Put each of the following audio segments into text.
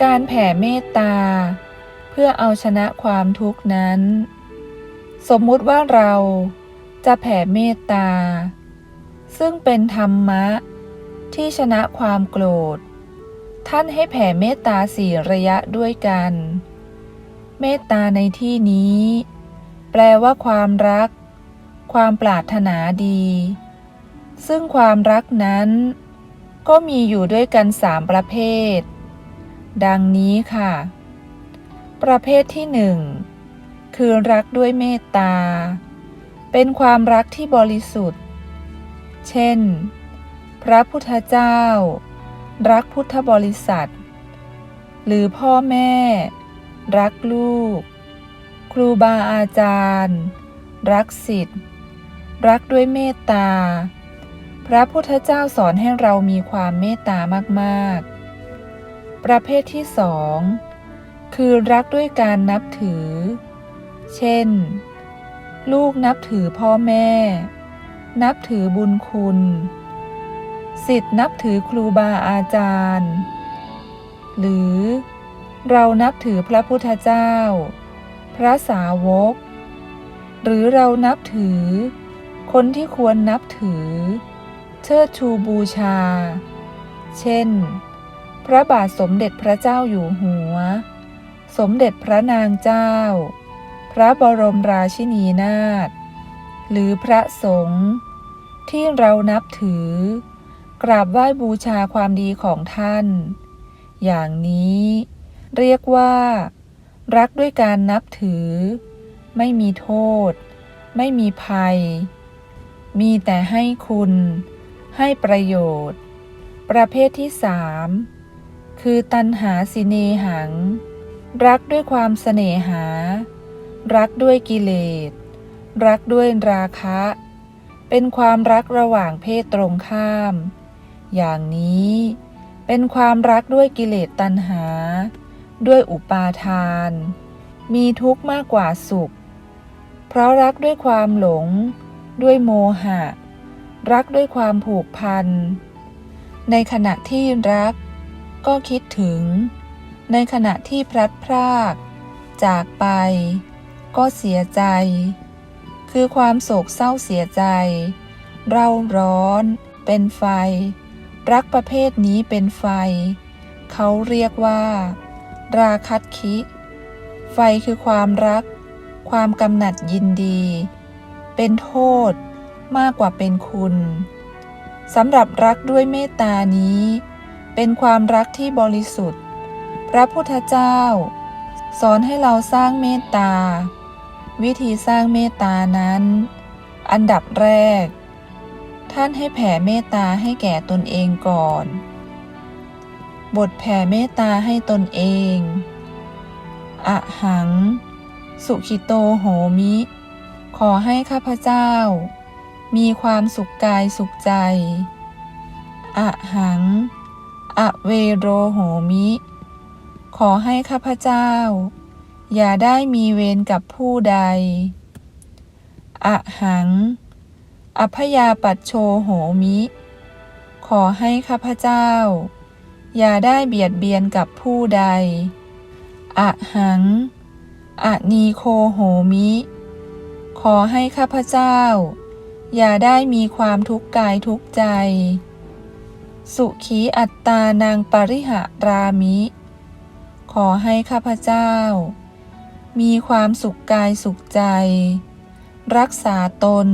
การแผ่เมตตา เพื่อเอาชนะความทุกข์นั้น สมมุติว่าเราจะแผ่เมตตา ซึ่งเป็นธรรมะ ที่ชนะความโกรธ ท่านให้แผ่เมตตาสี่ระยะด้วยกัน เมตตาในที่นี้ แปลว่าความรัก ความปรารถนาดี ซึ่งความรักนั้น ก็มีอยู่ด้วยกันสามประเภท ดังนี้ค่ะ ประเภทที่หนึ่งคือรักด้วยเมตตา เป็นความรักที่บริสุทธิ์ เช่น พระพุทธเจ้า รักพุทธบริษัท หรือพ่อแม่ รักลูก ครูบาอาจารย์ รักสิทธิ์รักด้วยเมตตา พระพุทธเจ้าสอนให้เรามีความเมตตามาก ๆ ประเภทที่สองคือรักด้วยการนับถือ เช่น ลูกนับถือพ่อแม่ นับถือบุญคุณสิทธิ์นับถือครูบาอาจารย์ หรือเรานับถือพระพุทธเจ้า พระสาวก หรือเรานับถือ คนที่ควรนับถือ เชิดชูบูชา เช่น พระบาทสมเด็จพระเจ้าอยู่หัว สมเด็จพระนางเจ้า พระบรมราชินีนาถ หรือพระสงฆ์ที่เรานับถือ กราบไหว้บูชาความดีของท่าน อย่างนี้เรียกว่า รักด้วยการนับถือ ไม่มีโทษ ไม่มีภัย มีแต่ให้คุณ ให้ประโยชน์ ประเภทที่สาม คือตัณหาสิเนหัง รักด้วยความเสน่หา รักด้วยกิเลส รักด้วยราคะ เป็นความรักระหว่างเพศตรงข้าม อย่างนี้ เป็นความรักด้วยกิเลสตัณหา ด้วยอุปาทาน มีทุกข์มากกว่าสุข เพราะรักด้วยความหลง ด้วยโมหะ รักด้วยความผูกพัน ในขณะที่รัก ก็คิดถึง ในขณะที่พลัดพราก จากไป ก็เสียใจ คือความโศกเศร้าเสียใจ เร่าร้อน เป็นไฟ รักประเภทนี้เป็นไฟ เขาเรียกว่า ราคัตคิ ไฟคือความรัก ความกำหนัดยินดี เป็นโทษมากกว่าเป็นคุณสำหรับรักด้วยเมตตานี้ เป็นความรักที่บริสุทธิ์ พระพุทธเจ้า สอนให้เราสร้างเมตตา วิธีสร้างเมตตานั้น อันดับแรก ท่านให้แผ่เมตตาให้แก่ตนเองก่อน บทแผ่เมตตาให้ตนเองอะหัง สุขิโตโหมิ ขอให้ข้าพเจ้า มีความสุขกายสุขใจอะหัง อะเวโรโหมิ ขอให้ข้าพเจ้า อย่าได้มีเวรกับผู้ใดอะหัง อพยาปัชโชโหมิ ขอให้ข้าพเจ้า อย่าได้เบียดเบียนกับผู้ใดอะหัง อนีโคโหมิ ขอให้ข้าพเจ้า อย่าได้มีความทุกข์กายทุกข์ใจ สุขีอัตตานางปริหะรามิ ขอให้ข้าพเจ้า มีความสุขกายสุขใจ รักษาตน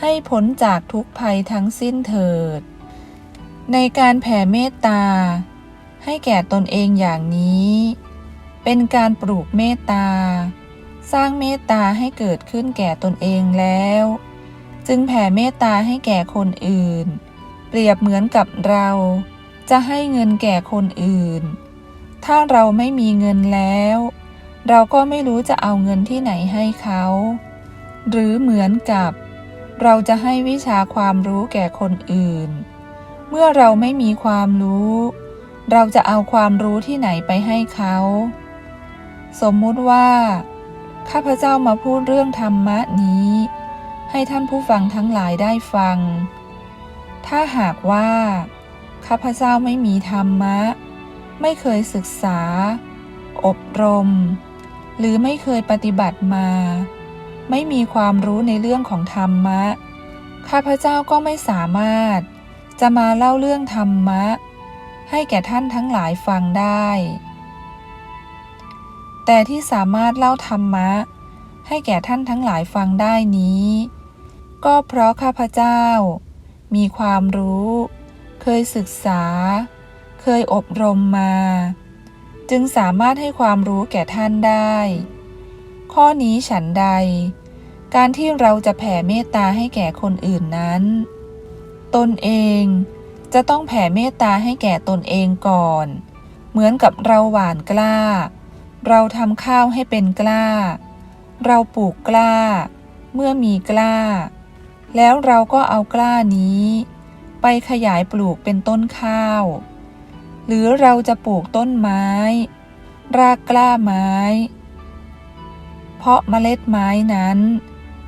ให้พ้นจากทุกภัยทั้งสิ้นเถิด ในการแผ่เมตตา ให้แก่ตนเองอย่างนี้ เป็นการปลูกเมตตา สร้างเมตตาให้เกิดขึ้นแก่ตนเองแล้ว จึงแผ่เมตตาให้แก่คนอื่น เปรียบเหมือนกับเรา จะให้เงินแก่คนอื่น ถ้าเราไม่มีเงินแล้ว เราก็ไม่รู้จะเอาเงินที่ไหนให้เขา หรือเหมือนกับ เราจะให้วิชาความรู้แก่คนอื่น เมื่อเราไม่มีความรู้ เราจะเอาความรู้ที่ไหนไปให้เขา สมมุติว่า ข้าพเจ้ามาพูดเรื่องธรรมะนี้ ให้ท่านผู้ฟังทั้งหลายได้ฟัง ถ้าหากว่าข้าพเจ้าไม่มีธรรมะ ไม่เคยศึกษา อบรม หรือไม่เคยปฏิบัติมา ไม่มีความรู้ในเรื่องของธรรมะ ข้าพเจ้าก็ไม่สามารถ จะมาเล่าเรื่องธรรมะ ให้แก่ท่านทั้งหลายฟังได้ แต่ที่สามารถเล่าธรรมะ ให้แก่ท่านทั้งหลายฟังได้นี้ ก็เพราะข้าพเจ้า มีความรู้ เคยศึกษา เคยอบรมมา จึงสามารถให้ความรู้แก่ท่านได้ ข้อนี้ฉันใด การที่เราจะแผ่เมตตาให้แก่คนอื่นนั้น ตนเองจะต้องแผ่เมตตาให้แก่ตนเองก่อน เหมือนกับเราหว่านกล้า เราทำข้าวให้เป็นกล้า เราปลูกกล้า เมื่อมีกล้า แล้วเราก็เอากล้านี้ ไปขยายปลูกเป็นต้นข้าว หรือเราจะปลูกต้นไม้ รากกล้าไม้ เพาะเมล็ดไม้นั้น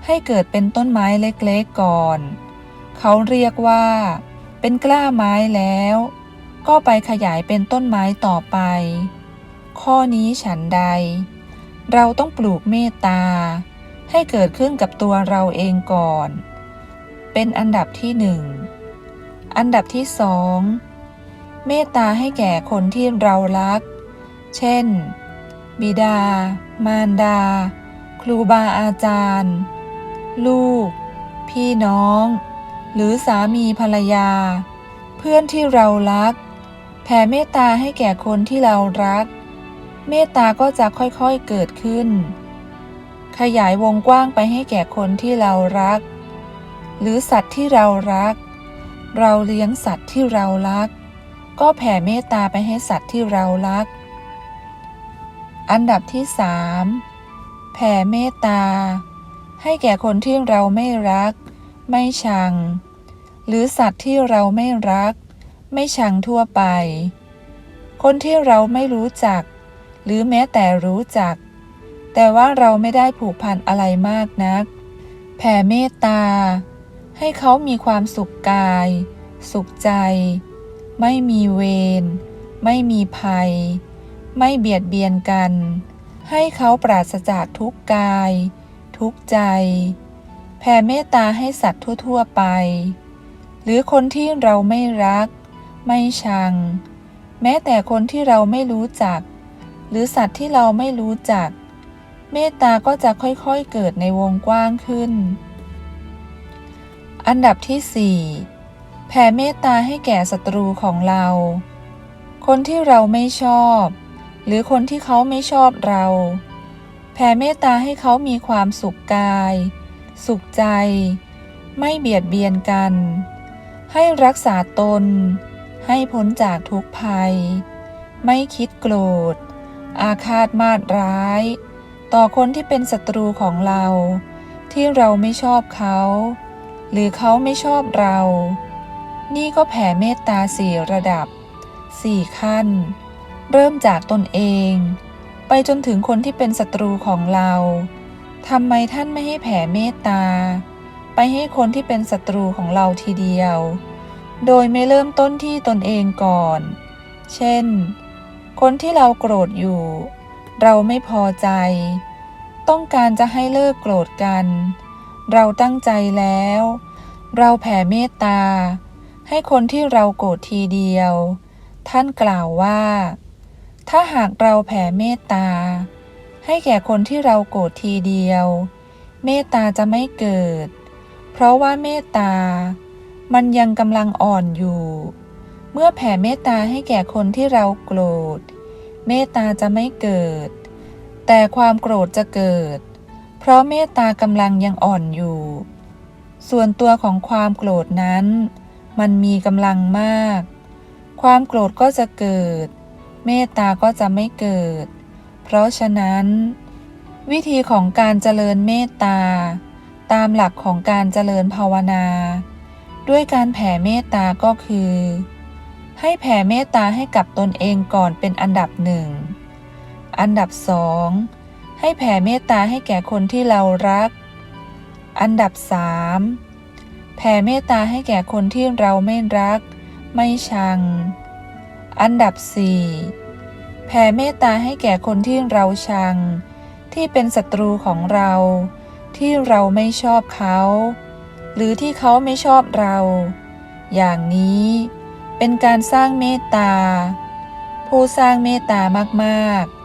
ให้เกิดเป็นต้นไม้เล็กๆก่อน เขาเรียกว่า เป็นกล้าไม้แล้ว ก็ไปขยายเป็นต้นไม้ต่อไป ข้อนี้ฉันใด เราต้องปลูกเมตตาให้เกิดขึ้นกับตัวเราเองก่อน เป็นอันดับที่หนึ่ง อันดับที่สองเมตตาให้แก่คนที่เรารัก เช่น บิดา มารดา ครูบาอาจารย์ ลูก พี่น้อง หรือสามีภรรยา เพื่อนที่เรารัก แผ่เมตตาให้แก่คนที่เรารัก เมตตาก็จะค่อยๆเกิดขึ้น ขยายวงกว้างไปให้แก่คนที่เรารัก หรือสัตว์ที่เรารัก เราเลี้ยงสัตว์ที่เรารัก ก็แผ่เมตตาไปให้สัตว์ที่เรารัก อันดับที่สามแผ่เมตตา ให้แก่คนที่เราไม่รัก ไม่ชัง หรือสัตว์ที่เราไม่รัก ไม่ชังทั่วไป คนที่เราไม่รู้จัก หรือแม้แต่รู้จัก แต่ว่าเราไม่ได้ผูกพันอะไรมากนัก แผ่เมตตา ให้เขามีความสุขกาย สุขใจ ไม่มีเวร ไม่มีภัย ไม่เบียดเบียนกัน ให้เขาปราศจากทุกกาย ทุกใจ แผ่เมตตาให้สัตว์ทั่ว ๆไป หรือคนที่เราไม่รัก ไม่ชัง แม้แต่คนที่เราไม่รู้จัก หรือสัตว์ที่เราไม่รู้จัก เมตตาก็จะค่อยๆเกิดในวงกว้างขึ้น อันดับที่สี่แผ่เมตตาให้แก่ศัตรูของเรา คนที่เราไม่ชอบ หรือคนที่เขาไม่ชอบเรา แผ่เมตตาให้เขามีความสุขกาย สุขใจ ไม่เบียดเบียนกัน ให้รักษาตน ให้พ้นจากทุกภัย ไม่คิดโกรธ อาฆาตมาดร้าย ต่อคนที่เป็นศัตรูของเรา ที่เราไม่ชอบเขา หรือเขาไม่ชอบเรา นี่ก็แผ่เมตตาสี่ระดับสี่ขั้น เริ่มจากตนเอง ไปจนถึงคนที่เป็นศัตรูของเราทำไมท่านไม่ให้แผ่เมตตา ไปให้คนที่เป็นศัตรูของเราทีเดียว โดยไม่เริ่มต้นที่ตนเองก่อน เช่น คนที่เราโกรธอยู่ เราไม่พอใจ ต้องการจะให้เลิกโกรธกัน เราตั้งใจแล้ว เราแผ่เมตตา ให้คนที่เราโกรธทีเดียว ท่านกล่าวว่า ถ้าหากเราแผ่เมตตา ให้แก่คนที่เราโกรธทีเดียว เมตตาจะไม่เกิด เพราะว่าเมตตา มันยังกำลังอ่อนอยู่ เมื่อแผ่เมตตาให้แก่คนที่เราโกรธ เมตตาจะไม่เกิด แต่ความโกรธจะเกิด เพราะเมตตากำลังยังอ่อนอยู่ ส่วนตัวของความโกรธนั้น มันมีกำลังมาก ความโกรธก็จะเกิด เมตตาก็จะไม่เกิด เพราะฉะนั้น วิธีของการเจริญเมตตา ตามหลักของการเจริญภาวนา ด้วยการแผ่เมตตาก็คือ ให้แผ่เมตตาให้กับตนเองก่อนเป็นอันดับหนึ่งอันดับสอง ให้แผ่เมตตาให้แก่คนที่เรารัก อันดับสามแผ่เมตตาให้แก่คนที่เราไม่รัก ไม่ชัง อันดับ 4 แผ่เมตตาให้แก่คนที่เราชัง ที่เป็นศัตรูของเรา ที่เราไม่ชอบเขา หรือที่เขาไม่ชอบเรา อย่างนี้เป็นการสร้างเมตตา ผู้สร้างเมตตามากๆ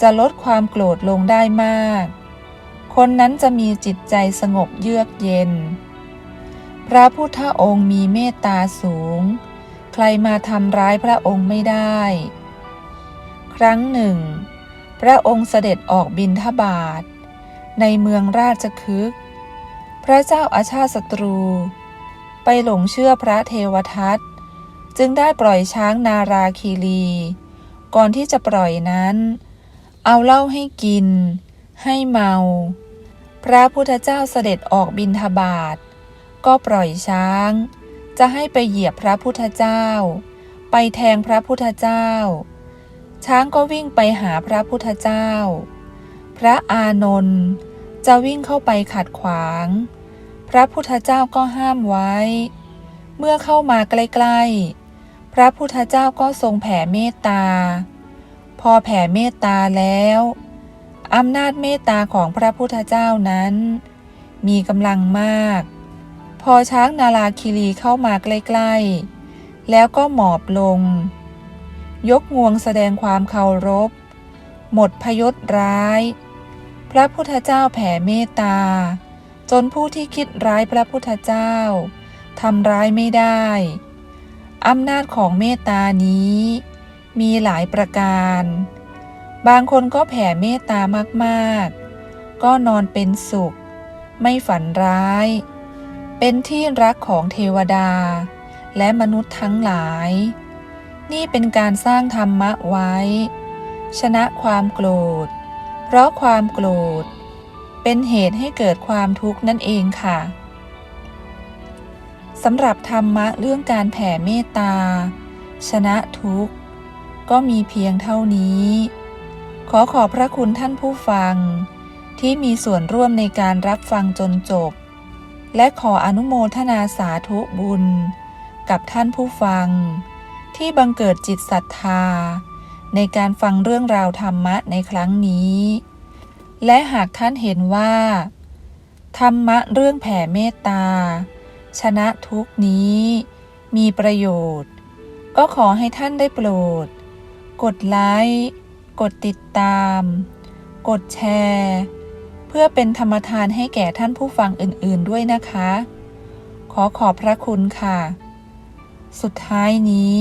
จะลดความโกรธลงได้มาก คนนั้นจะมีจิตใจสงบเยือกเย็น พระพุทธองค์มีเมตตาสูง ใครมาทำร้ายพระองค์ไม่ได้ ครั้งหนึ่ง พระองค์เสด็จออกบินทบาท ในเมืองราชคฤห์พระเจ้าอาชาติศัตรู ไปหลงเชื่อพระเทวทัตจึงได้ปล่อยช้างนาราคีรี ก่อนที่จะปล่อยนั้น เอาเหล้าให้กิน ให้เมา พระพุทธเจ้าเสด็จออกบินทบาท ก็ปล่อยช้าง จะให้ไปเหยียบพระพุทธเจ้า ไปแทงพระพุทธเจ้า ช้างก็วิ่งไปหาพระพุทธเจ้า พระอานนท์จะวิ่งเข้าไปขัดขวาง พระพุทธเจ้าก็ห้ามไว้ เมื่อเข้ามาใกล้ๆ พระพุทธเจ้าก็ทรงแผ่เมตตา พอแผ่เมตตาแล้วอำนาจเมตตาของพระพุทธเจ้านั้น มีกำลังมาก พอช้างนาลาคิรีเข้ามาใกล้ๆ แล้วก็หมอบลง ยกงวงแสดงความเคารพ หมดพยศร้าย พระพุทธเจ้าแผ่เมตตา จนผู้ที่คิดร้ายพระพุทธเจ้าทำร้ายไม่ได้อำนาจของเมตตานี้ มีหลายประการ บางคนก็แผ่เมตตามากๆ ก็นอนเป็นสุข ไม่ฝันร้าย เป็นที่รักของเทวดา และมนุษย์ทั้งหลาย นี่เป็นการสร้างธรรมะไว้ ชนะความโกรธ เพราะความโกรธ เป็นเหตุให้เกิดความทุกข์นั่นเองค่ะสำหรับธรรมะเรื่องการแผ่เมตตา ชนะทุกข์ ก็มีเพียงเท่านี้ ขอขอบพระคุณท่านผู้ฟัง ที่มีส่วนร่วมในการรับฟังจนจบ และขออนุโมทนาสาธุบุญ กับท่านผู้ฟัง ที่บังเกิดจิตศรัทธา ในการฟังเรื่องราวธรรมะในครั้งนี้ และหากท่านเห็นว่า ธรรมะเรื่องแผ่เมตตา ชนะทุกนี้ มีประโยชน์ก็ขอให้ท่านได้โปรด กดไลค์ กดติดตาม กดแชร์ เพื่อเป็นธรรมทานให้แก่ท่านผู้ฟังอื่นๆด้วยนะคะ ขอขอบพระคุณค่ะ สุดท้ายนี้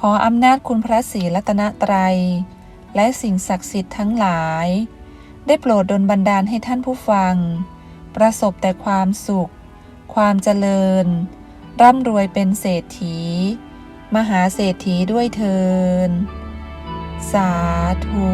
ขออำนาจคุณพระศรีรัตนตรัย และสิ่งศักดิ์สิทธิ์ทั้งหลาย ได้โปรดดลบันดาลให้ท่านผู้ฟัง ประสบแต่ความสุข ความเจริญ ร่ำรวยเป็นเศรษฐี มหาเศรษฐีด้วยเทิน สาธุ